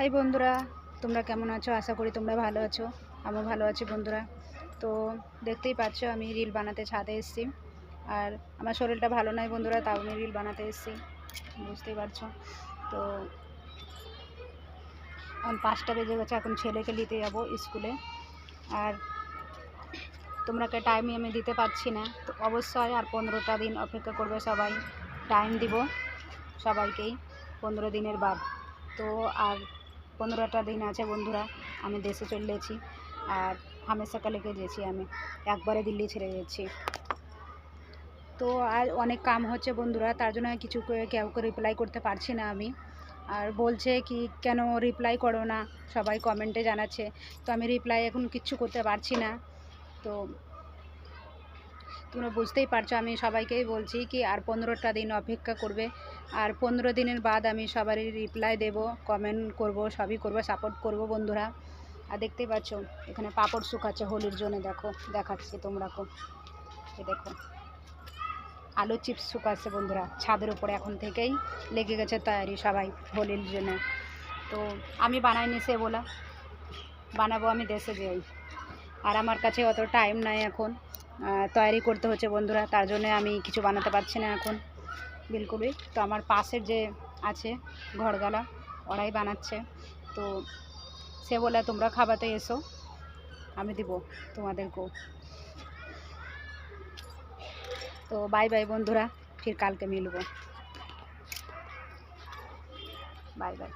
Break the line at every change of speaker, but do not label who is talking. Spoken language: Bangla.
হাই বন্ধুরা, তোমরা কেমন আছো? আশা করি তোমরা ভালো আছো। আমিও ভালো আছি বন্ধুরা। তো দেখতেই পাচ্ছ, আমি রিল বানাতে ছাদে এসেছি। আর আমার শরীরটা ভালো নয় বন্ধুরা, তাও আমি রিল বানাতে এসেছি। বুঝতেই পারছ? তো পাঁচটা বেজে গেছে, এখন ছেলেকে নিতে যাব স্কুলে। আর তোমরাকে টাইমই আমি দিতে পারছি না। তো অবশ্যই আর পনেরোটা দিন অপেক্ষা করবে সবাই। টাইম দিব সবাইকেই, পনেরো দিনের বাদ। তো আর পনেরোটা দিন আছে বন্ধুরা, আমি দেশে চলেছি আর হামেশা কালেকে গেছি আমি, একবারে দিল্লি ছেড়ে যাচ্ছি তো আর অনেক কাম হচ্ছে বন্ধুরা, তার জন্য কিছু কাউকে রিপ্লাই করতে পারছি না আমি। আর বলছে কি, কেন রিপ্লাই করো না? সবাই কমেন্টে জানাচ্ছে। তো আমি রিপ্লাই এখন কিচ্ছু করতে পারছি না। তো তোমরা বুঝতেই পারছ, আমি সবাইকেই বলছি কি আর পনেরোটা দিন অপেক্ষা করবে। আর পনেরো দিনের বাদ আমি সবারই রিপ্লাই দেব কমেন্ট করব, সবই করব সাপোর্ট করব বন্ধুরা। আর দেখতেই পাচ্ছ, এখানে পাপড় শুকাচ্ছে হোলির জন্য, দেখো, দেখাচ্ছি তোমরাকে এ দেখো, আলু চিপস শুকাচ্ছে বন্ধুরা, ছাদের উপরে এখন থেকেই লেগে গেছে তৈরি সবাই হোলির জন্য। তো আমি বানাইনি সে বলা, বানাবো আমি দেশে যাই আর আমার কাছে অত টাইম নাই এখন। তৈরি করতে হচ্ছে বন্ধুরা, তার জন্য আমি কিছু বানাতে পারছি না এখন বিলকুলই। তো আমার পাশের যে আছে ঘরগালা, ওরাই বানাচ্ছে। তো সে বলে, তোমরা খাবাতে এসো, আমি দিব তোমাদেরকেও। তো বাই বাই বন্ধুরা, ফির কালকে মিলবো। Bye bye.